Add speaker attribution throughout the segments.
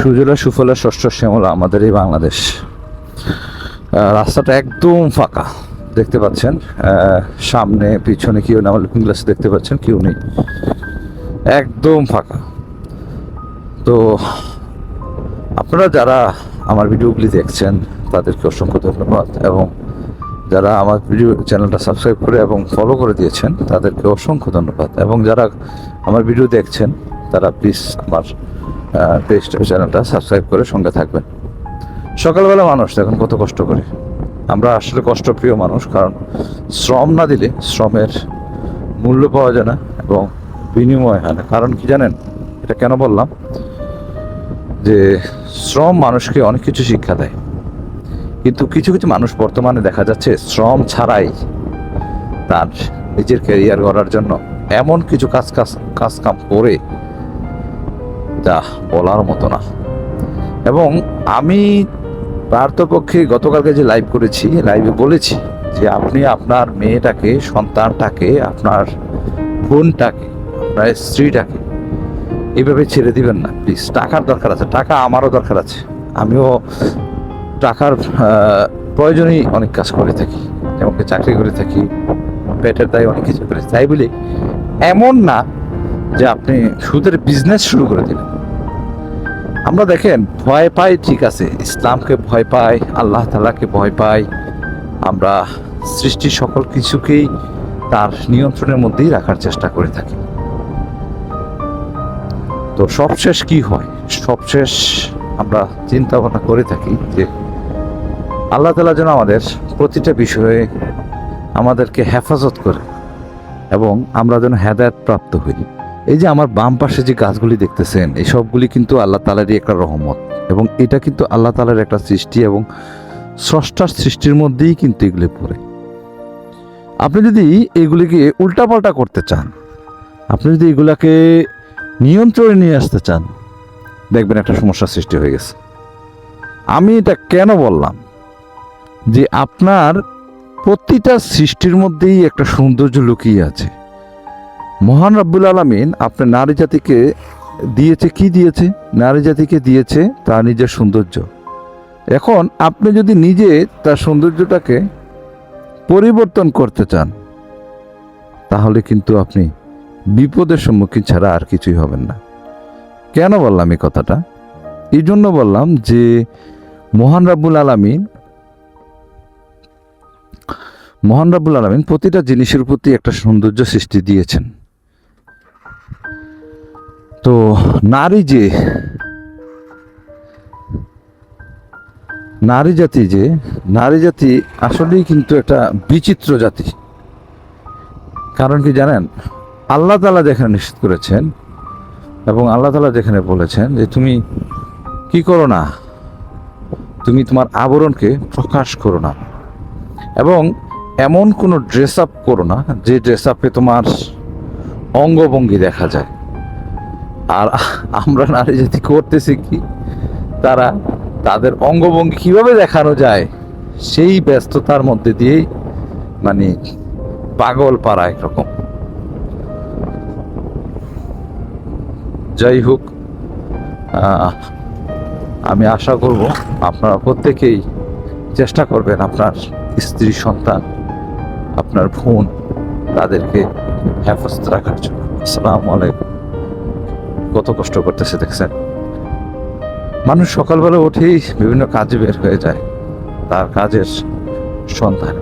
Speaker 1: সুজলা, সুফলা, ষষ্ঠ শ্যামলা আমাদের এই বাংলাদেশ। রাস্তাটা একদম ফাঁকা, দেখতে পাচ্ছেন। সামনে, পিছনে কেউ না লুকিং গ্লাসে দেখতে পাচ্ছেন, কেউ নেই। একদম ফাঁকা। তো আপনারা যারা আমার ভিডিওগুলি দেখছেন, তাদেরকে অসংখ্য ধন্যবাদ। এবং যারা আমার ভিডিও চ্যানেলটা সাবস্ক্রাইব করে এবং ফলো করে দিয়েছেন, তাদেরকে অসংখ্য ধন্যবাদ। এবং যারা আমার ভিডিও দেখছেন, তারা প্লিজ আমার পেজটা, চ্যানেলটা সাবস্ক্রাইব করে সঙ্গে থাকবেন। সকালবেলা মানুষ, দেখুন কত কষ্ট করে। আমরা আসলে কষ্টপ্রিয় মানুষ, কারণ শ্রম না দিলে শ্রমের মূল্য পাওয়া যায় না এবং বিনিময় হয় না। কারণ কি জানেন? এটা কেন বললাম? যে শ্রম মানুষকে অনেক কিছু শিক্ষা দেয়। কিন্তু কিছু কিছু মানুষ বর্তমানে দেখা যাচ্ছে শ্রম ছাড়াই তার নিজের ক্যারিয়ার গড়ার জন্য এমন কিছু কাজ কাজ কাজ কাম করে যা বলার মতো না। এবং আমি পার্থপক্ষে গতকালকে যে লাইভ করেছি লাইভে বলেছি যে আপনি আপনার মেয়েটাকে, সন্তানটাকে, আপনার বোনটাকে, আপনার স্ত্রীটাকে এইভাবে ছেড়ে দিবেন না। প্লিজ টাকার দরকার আছে, টাকা আমারও দরকার আছে। আমিও টাকার প্রয়োজনেই অনেক কাজ করে থাকি যেমন চাকরি করে থাকি, পেটের দায় অনেক কিছু করে তাই বলি এমন না যে আপনি সুদের বিজনেস শুরু করে দিলেন আমরা দেখেন, ভয় পাই, ঠিক আছে। ইসলামকে ভয় পাই, আল্লাহ তালাকে ভয় পাই। আমরা সৃষ্টির সকল কিছুকেই তার নিয়ন্ত্রণের মধ্যেই রাখার চেষ্টা করে থাকি। তো সবশেষ কি হয়? সবশেষ আমরা চিন্তা ভাবনা করে থাকি যে আল্লাহ তালা যেন আমাদের প্রতিটা বিষয়ে আমাদেরকে হেফাজত করে এবং আমরা যেন হেদায়ত প্রাপ্ত হই। এই যে আমার বাম পাশে যে গাছগুলি দেখতেছেন, এই সবগুলি কিন্তু আল্লাহ তালারই একটা রহমত এবং এটা কিন্তু আল্লাহ তালার একটা সৃষ্টি এবং স্রষ্টার সৃষ্টির মধ্যেই কিন্তু এগুলি পড়ে। আপনি যদি এগুলিকে উল্টাপাল্টা করতে চান, আপনি যদি এগুলাকে নিয়ন্ত্রণে নিয়ে আসতে চান, দেখবেন একটা সমস্যার সৃষ্টি হয়ে গেছে। আমি এটা কেন বললাম? যে আপনার প্রতিটা সৃষ্টির মধ্যেই একটা সৌন্দর্য লুকিয়ে আছে। মহান রাব্বুল আলমিন আপনার নারী জাতিকে দিয়েছে, কি দিয়েছে? নারী জাতিকে দিয়েছে তার নিজের সৌন্দর্য। এখন আপনি যদি নিজে তার সৌন্দর্যটাকে পরিবর্তন করতে চান, তাহলে কিন্তু আপনি বিপদের সম্মুখীন ছাড়া আর কিছুই হবেন না। কেন বললাম এই কথাটা? এই জন্য বললাম যে, মহান রাব্বুল আলমিন, মহান রাবুল আলমিন প্রতিটা জিনিসের প্রতি একটা সৌন্দর্য সৃষ্টি দিয়েছেন। তো নারী যে, নারী জাতি যে, নারী জাতি আসলেই কিন্তু একটা বিচিত্র জাতি। কারণ কি জানেন? আল্লাহ তালা যেখানে নিশ্চিত করেছেন এবং আল্লাহ তালা যেখানে বলেছেন যে, তুমি কি করো না? তুমি তোমার আবরণকে প্রকাশ করো না এবং এমন কোনো ড্রেস আপ করো না যে ড্রেস আপে তোমার অঙ্গভঙ্গি দেখা যায়। আর আমরা নারী জাতি করতেছি কি? তারা তাদের অঙ্গভঙ্গি কীভাবে দেখানো যায়? সেই ব্যস্ততার মধ্যে দিয়েই মানে পাগল পাড়া একরকম। যাই হোক আমি আশা করব আপনারা প্রত্যেকেই চেষ্টা করবেন আপনার স্ত্রী, সন্তান, আপনার বোন তাদেরকে হেফাজত রাখার জন্য। আসসালামু আলাইকুম। কত কষ্ট করতেছে, দেখছেন? মানুষ সকালবেলা উঠেই বিভিন্ন কাজে বের হয়ে যায়, তার কাজের সন্ধান।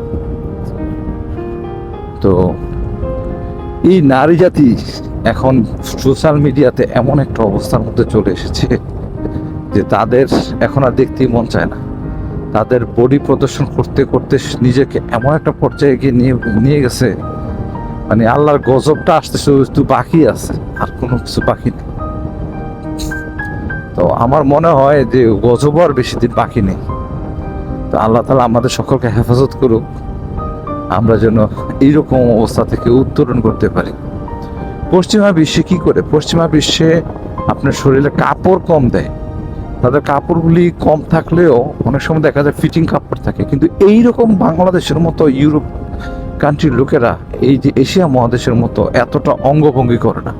Speaker 1: তো এই নারী জাতি এখন সোশ্যাল মিডিয়াতে এমন একটা অবস্থার মধ্যে চলে এসেছে যে তাদের এখন আর দেখতেই মন চায় না। তাদের বডি প্রদর্শন করতে করতে নিজেকে এমন একটা পর্যায়ে গিয়ে নিয়ে নিয়ে গেছে মানে আল্লাহর গজবটা আসতেছে একটু বাকি আছে, আর কোনো কিছু বাকি নেই। তো আমার মনে হয় যে গজব আর বেশি দিন বাকি নেই। তো আল্লাহ তালা আমাদের সকলকে হেফাজত করুক। আমরা যেন এইরকম অবস্থা থেকে উত্তরণ করতে পারি। পশ্চিমা বিশ্বে কি করে? পশ্চিমা বিশ্বে আপনার শরীরে কাপড় কম দেয়। তাদের কাপড়গুলি কম থাকলেও অনেক সময় দেখা যায় ফিটিং কাপড় থাকে। কিন্তু এই রকম বাংলাদেশের মতো, ইউরোপ কান্ট্রির লোকেরা, এই যে এশিয়া মহাদেশের মতো এতটা অঙ্গভঙ্গি করে না।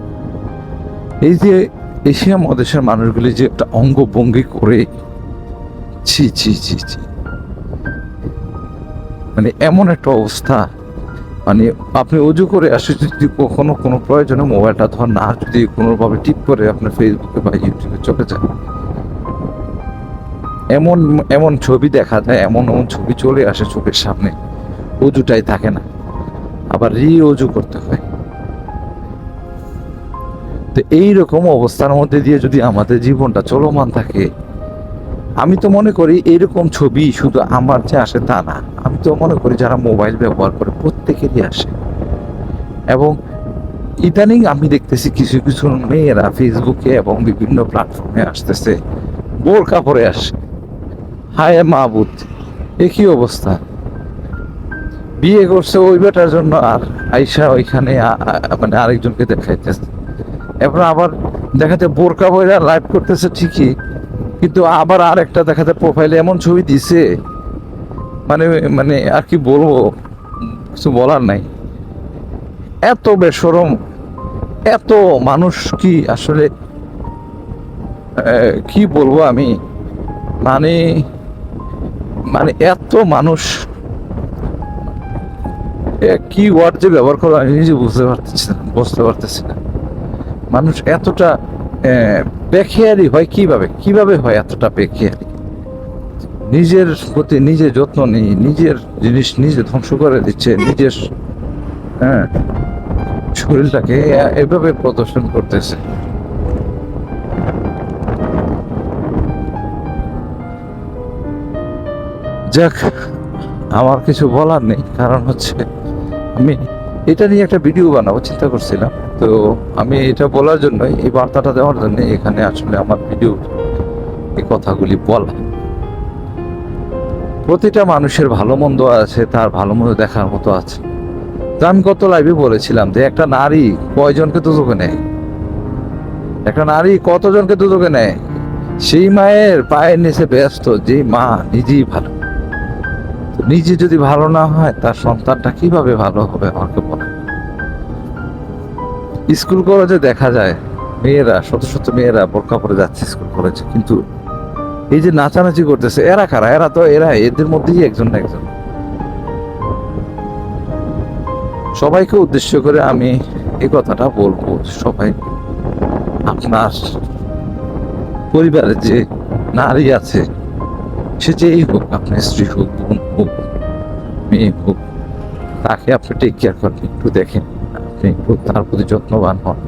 Speaker 1: এই যে এশিয়া মহাদেশের মানুষগুলি যে একটা অঙ্গভঙ্গি করে, ছি ছি ছি ছি। মানে এমন একটা অবস্থা। মানে আপনি অজু করে আসে যদি কখনো কোনো প্রয়োজনে মোবাইলটা ধর না, যদি কোনোভাবে টিপ করে আপনার ফেসবুকে বা ইউটিউবে চলে যায় এমন এমন ছবি দেখা যায়, এমন এমন ছবি চলে আসে চোখের সামনে। অজুটাই থাকে না। আবার রি অজু করতে হয়। তো এইরকম অবস্থার মধ্যে দিয়ে যদি আমাদের জীবনটা চলমান থাকে, আমি তো মনে করি এরকম ছবি শুধু আমার যে আসে তা না, আমি তো মনে করি যারা মোবাইল ব্যবহার করে প্রত্যেকেরই আসে। এবং ইদানিং আমি দেখতেছি কিছু কিছু মেয়েরা ফেসবুকে এবং বিভিন্ন প্ল্যাটফর্মে আসতেছে বোরকা পরে আসে। হায় মাহবুদ এ কি অবস্থা? বিয়ে করছে ওই বেটার জন্য আর আইসা ওইখানে মানে আরেকজনকে দেখাইতেছে। এরপর আবার দেখাতে বোরকা বইরা লাইভ করতেছে ঠিকই, কিন্তু আবার আর একটা দেখাতে প্রোফাইলে এমন ছবি দিছে। মানে মানে আর কি বলব, কিছু বলার নাই। এত বেসরম এত মানুষ কি আসলে কি বলব আমি? মানে মানে এত মানুষ কি ওয়ার্ড যে ব্যবহার করো আমি নিজে বুঝতে পারতেছি না, বুঝতে পারতেছি না। মানুষ এতটা আহ, বেখেয়ালি হয় কীভাবে? কীভাবে হয় এতটা বেখেয়ালি? নিজের প্রতি নিজে যত্ন নেই নিজের জিনিস নিজে ধ্বংস করে দিচ্ছে নিজের হ্যাঁ শরীরটাকে এভাবে প্রদর্শন করতেছে। যাক আমার কিছু বলার নেই কারণ হচ্ছে আমি এটা নিয়ে একটা ভিডিও বানাবো, চিন্তা করছিলাম। তো আমি এটা বলার জন্যই, এই বার্তাটা দেওয়ার জন্য এখানে আসলে আমার ভিডিও, এই কথাগুলি বলা। প্রতিটা মানুষের ভালো মন্দ আছে, তার ভালো মন্দ দেখার মতো আছে। তো আমি গত লাইভে বলেছিলাম যে একটা নারী কয়জনকে দুদকে নেয়? একটা নারী কতজনকে দুদকে নেয়? সেই মায়ের পায়ের নিচে ব্যস্ত যে মা নিজেই ভালো। নিজে যদি ভালো না হয়, তার সন্তানটা কীভাবে ভালো হবে আমাকে স্কুল কলেজে দেখা যায়, মেয়েরা, শত শত মেয়েরা বোরকা পরে যাচ্ছে স্কুল কলেজে, কিন্তু এই যে নাচানাচি করতেছে, এরা কারা? এরা তো, এরা এদের মধ্যেই একজন না একজন। সবাইকে উদ্দেশ্য করে আমি এই কথাটা বলব, সবাই, আপনার পরিবারে যে নারী আছে, সে যেই হোক, আপনার স্ত্রী হোক, বোন হোক, মেয়ে হোক, তাকে আপনি টেক কেয়ার করেন, একটু দেখেন। আপনি একটু তার প্রতি যত্নবান হন।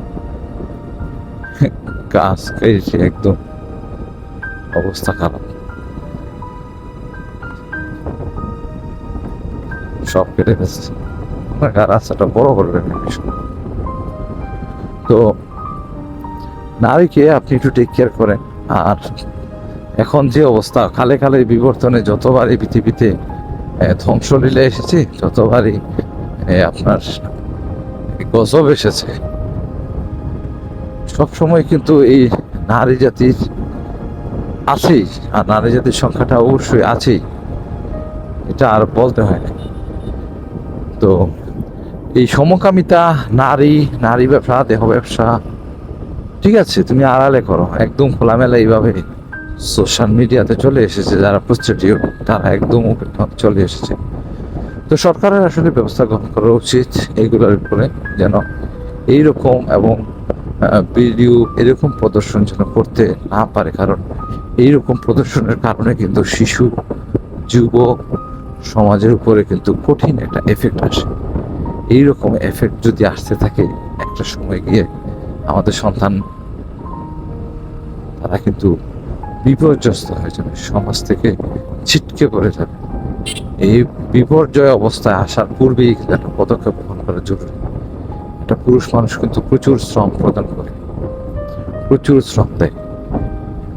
Speaker 1: গাছ কেটে একদম অবস্থা খারাপ। সব কেটে গেছে রাস্তাটা বড় করবেন তো নারীকে আপনি একটু টেক কেয়ার করেন। আর এখন যে অবস্থা কালে কালে বিবর্তনে যতবারই পৃথিবীতে ধ্বংসলীলা এসেছে যতবারই আপনার গজব এসেছে। সবসময় কিন্তু এই নারী জাতির আছেই, আর নারী জাতির সংখ্যাটা অবশ্যই আছেই। এটা আর বলতে হয় না। তো এই সমকামিতা, নারী নারী ব্যবসা, দেহ ব্যবসা, ঠিক আছে, তুমি আড়ালে করো। একদম খোলামেলা এইভাবে সোশ্যাল মিডিয়াতে চলে এসেছে, যারা প্রস্টিটিউট তারা একদম চলে এসেছে। তো সরকারের আসলে ব্যবস্থা গ্রহণ করা উচিত এইগুলোর উপরে যেন এইরকম এবং ভিডিও এরকম প্রদর্শন যেন করতে না পারে। কারণ এইরকম প্রদর্শনের কারণে কিন্তু শিশু যুবক সমাজের উপরে কিন্তু কঠিন একটা এফেক্ট আসে। এইরকম এফেক্ট যদি আসতে থাকে একটা সময় গিয়ে, আমাদের সন্তান তারা কিন্তু বিপর্যস্ত হয়ে যাবে। সমাজ থেকে ছিটকে পড়ে যাবে। এই বিপর্যয় অবস্থায় আসার পূর্বেই একটা পদক্ষেপ গ্রহণ করা জরুরি। একটা পুরুষ মানুষ কিন্তু প্রচুর শ্রম প্রদান করে। প্রচুর শ্রম দেয়।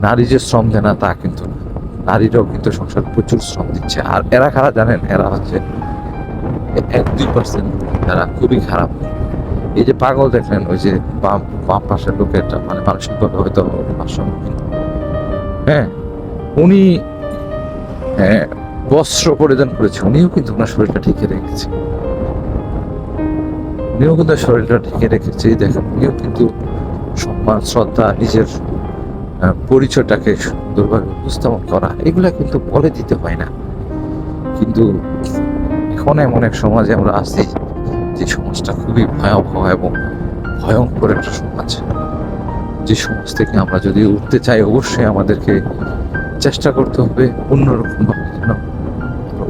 Speaker 1: নারী যে শ্রম দেয় না তা কিন্তু না। নারীরাও কিন্তু সংসার প্রচুর শ্রম দিচ্ছে। আর এরা খারাপ জানেন? এরা হচ্ছে এক দুই পার্সেন্ট এরা খুবই খারাপ। এই যে পাগল দেখলেন ওই যে বাম বাম পাশের লোকেরটা মানে মানসিকভাবে হয়তো হ্যাঁ উনি হ্যাঁ, বস্ত্র পরিধান করেছে। উনিও কিন্তু ওনার শরীরটা ঠিকই রেখেছে। উনিও কিন্তু শরীরটা ঠিকই রেখেছে। দেখেন, উনিও কিন্তু সম্মান, শ্রদ্ধা, নিজের পরিচয়টাকে সুন্দরভাবে উপস্থাপন করা, এগুলা কিন্তু বলে দিতে হয় না। কিন্তু এখন এমন এক সমাজে আমরা আছি যে সমাজটা খুবই ভয়াবহ এবং ভয়ঙ্কর একটা সমাজ। যে সমাজ থেকে আমরা যদি উঠতে চাই, অবশ্যই আমাদেরকে চেষ্টা করতে হবে অন্যরকম ভাবে যেন আমরা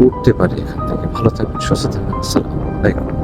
Speaker 1: উঠতে পারি এখান থেকে। ভালো থাকবেন সুস্থ থাকবেন। আসসালাম আলাইকুম।